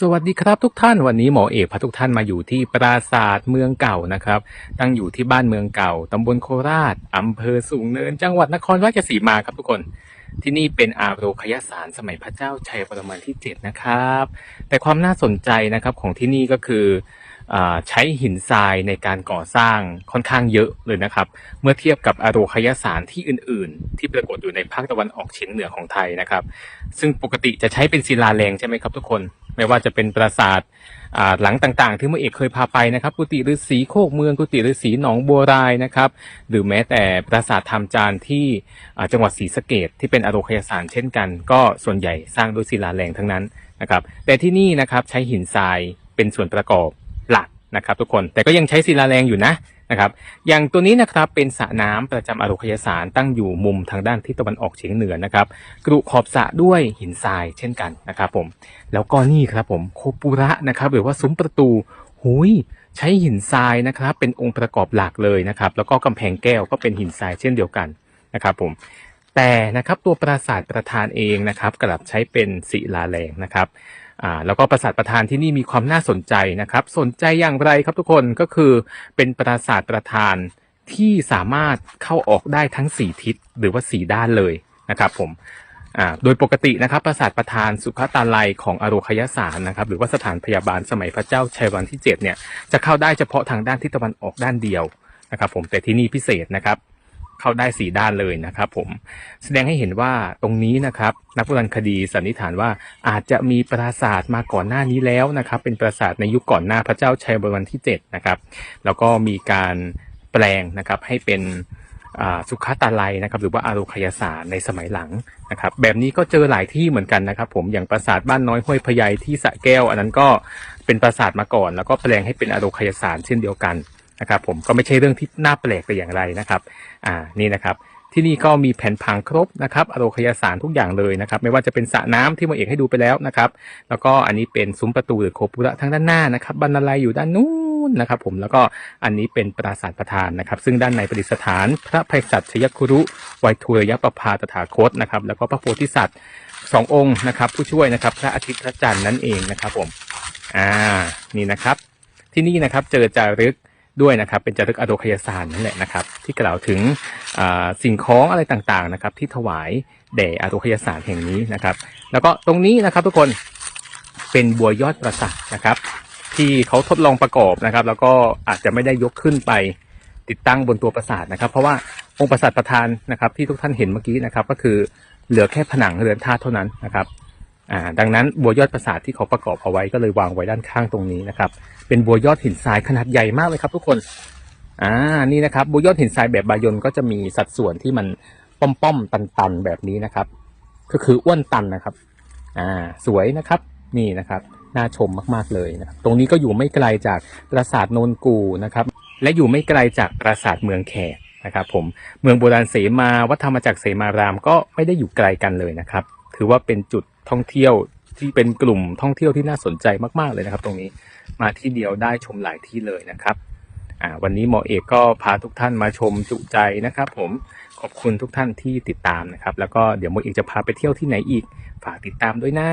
สวัสดีครับทุกท่านวันนี้หมอเอกพาทุกท่านมาอยู่ที่ปราสาทเมืองเก่านะครับ ตั้งอยู่ที่บ้านเมืองเก่าตำบลโคราชอำเภอสูงเนิน จังหวัดนครราชสีมาครับทุกคน ที่นี่เป็นอาโรคยสารสมัยพระเจ้าชัยปรมันที่ 7 นะครับ แต่ความน่าสนใจนะครับของที่นี่ก็คืออใช้หินทรายในการก่อสร้างค่อนข้างเยอะเลยนะครับ เมื่อเทียบกับอาโรคยสารที่อื่น ๆ ที่ปรากฏอยู่ในภาคตะวันออกเฉียงเหนือของไทยนะครับ ซึ่งปกติจะใช้เป็นศิลาแรงใช่ไหมครับทุกคน ไม่ว่าจะเป็นปราสาทหลังต่างๆ ที่เมื่อเอกเคยพาไปนะครับกุฏิฤาษีโคกเมืองกุฏิฤาษีหนองบัวรายนะครับ หรือแม้แต่ปราสาทธรรมจานที่จังหวัดศรีสะเกดที่เป็นอโรคยสารเช่นกัน ก็ส่วนใหญ่สร้างด้วยศิลาแรงทั้งนั้นนะครับแต่ที่นี่นะครับใช้หินทรายเป็นส่วนประกอบหลักนะครับทุกคนแต่ก็ยังใช้ศิลาแรงอยู่นะ นะครับ อย่างตัวนี้นะครับเป็นสระน้ำประจำอโรคยสารตั้งอยู่มุมทางด้านทิศตะวันออกเฉียงเหนือนะครับกรุขอบสระด้วยหินทรายเช่นกันนะครับผม แล้วก็นี่ครับผมโคปุระนะครับหรือว่าซุ้มประตูหุยใช้หินทรายนะครับเป็นองค์ประกอบหลักเลยนะครับ แล้วก็กำแพงแก้วก็เป็นหินทรายเช่นเดียวกันนะครับผมแต่นะครับตัวปราสาทประธานเองนะครับกลับใช้เป็นศิลาแรงนะครับ อ่าแล้วก็ปราสาทประธานที่นี่มีความน่าสนใจนะครับ สนใจอย่างไรครับทุกคนก็คือเป็นปราสาทประธานที่สามารถเข้าออกได้ทั้ง 4 ทิศหรือว่า 4 ด้านเลยนะครับผมโดยปกตินะครับปราสาทประธานสุขตาลัยของอโรคยสารนะครับหรือว่าสถานพยาบาลสมัยพระเจ้าชัยวันที่7เนี่ยจะเข้าได้เฉพาะทางด้านทิศตะวันออกด้านเดียวนะครับผมแต่ที่นี่พิเศษนะครับ เข้าได้สีด้านเลยนะครับผมแสดงให้เห็นว่าตรงนี้นะครับนักโบราณคดีสันนิษฐานว่าอาจจะมีปราสาทมาก่อนหน้านี้แล้วนะครับ เป็นปราสาทในยุคก่อนหน้าพระเจ้าชัยวรมันที่7นะครับแล้วก็มีการแปลงนะครับให้เป็นสุขาตาลัยนะครับหรือว่าอารุขยสารในสมัยหลังนะครับแบบนี้ก็เจอหลายที่เหมือนกันนะครับ ผมอย่างปราสาทบ้านน้อยห้วยพยายที่สะแก้ว อันนั้นก็เป็นปราสาทมาก่อน แล้วก็แปลงให้เป็นอารุขยสารเช่นเดียวกัน นะครับผมก็ไม่ใช่เรื่องที่น่าแปลกแต่อย่างไรนะครับอ่านี่นะครับ ที่นี่ก็มีแผ่นพังครบนะครับอโรคยสารทุกอย่างเลยนะครับ ไม่ว่าจะเป็นสระน้ำที่มาเอกให้ดูไปแล้วนะครับ แล้วก็อันนี้เป็นซุ้มประตูหรือโคปุระทางด้านหน้านะครับบรรลัยอยู่ด้านนู้นนะครับ ผมแล้วก็อันนี้เป็นปราสาทประธานนะครับ ซึ่งด้านในประดิษฐาน พระภัยสัตชยคุรุไวยทุรยประภาตถาคตนะครับ แล้วก็พระโพธิสัตว์สององค์นะครับ ผู้ช่วยนะครับพระอาทิตย์พระจันทร์นั่นเองนะครับผมอ่านี่นะครับ ที่นี่นะครับเจอจารึก ด้วยนะครับ เป็นจารึกอโดคยสารนั่นแหละนะครับ ที่กล่าวถึงสิ่งของอะไรต่างๆนะครับ ที่ถวายแด่อโดคยสารแห่งนี้นะครับ แล้วก็ตรงนี้นะครับทุกคนเป็นบัวยอดปราสาทนะครับ ที่เขาทดลองประกอบนะครับ แล้วก็อาจจะไม่ได้ยกขึ้นไปติดตั้งบนตัวปราสาทนะครับ เพราะว่าองค์ปราสาทประธานนะครับ ที่ทุกท่านเห็นเมื่อกี้นะครับ ก็คือเหลือแค่ผนังเรือนธาตุเท่านั้นนะครับ อ่าดังนั้นบัวยอดปราสาทที่เขาประกอบเอาไว้ก็เลยวางไว้ด้านข้างตรงนี้นะครับ เป็นบัวยอดหินทรายขนาดใหญ่มากเลยครับทุกคนอ่านี่นะครับบัวยอดหินทรายแบบบายนก็จะมีสัดส่วนที่มันป้อมๆตันๆแบบนี้นะครับ ก็คืออ้วนตันนะครับอ่าสวยนะครับนี่นะครับน่าชมมากๆเลยนะตรงนี้ก็อยู่ไม่ไกลจากปราสาทโนนกูนะครับ และอยู่ไม่ไกลจากปราสาทเมืองแขกนะครับผมเมืองโบราณเสมาวัดธรรมจักรเสมารามก็ไม่ได้อยู่ไกลกันเลยนะครับ ถือว่าเป็นจุดท่องเที่ยวที่เป็นกลุ่มท่องเที่ยวที่น่าสนใจมากๆเลยนะครับ ตรงนี้มาที่เดียวได้ชมหลายที่เลยนะครับวันนี้หมอเอกก็พาทุกท่านมาชมจุใจนะครับ ผมขอบคุณทุกท่านที่ติดตามนะครับ แล้วก็เดี๋ยวหมอเอกจะพาไปเที่ยวที่ไหนอีก ฝากติดตามด้วยนะ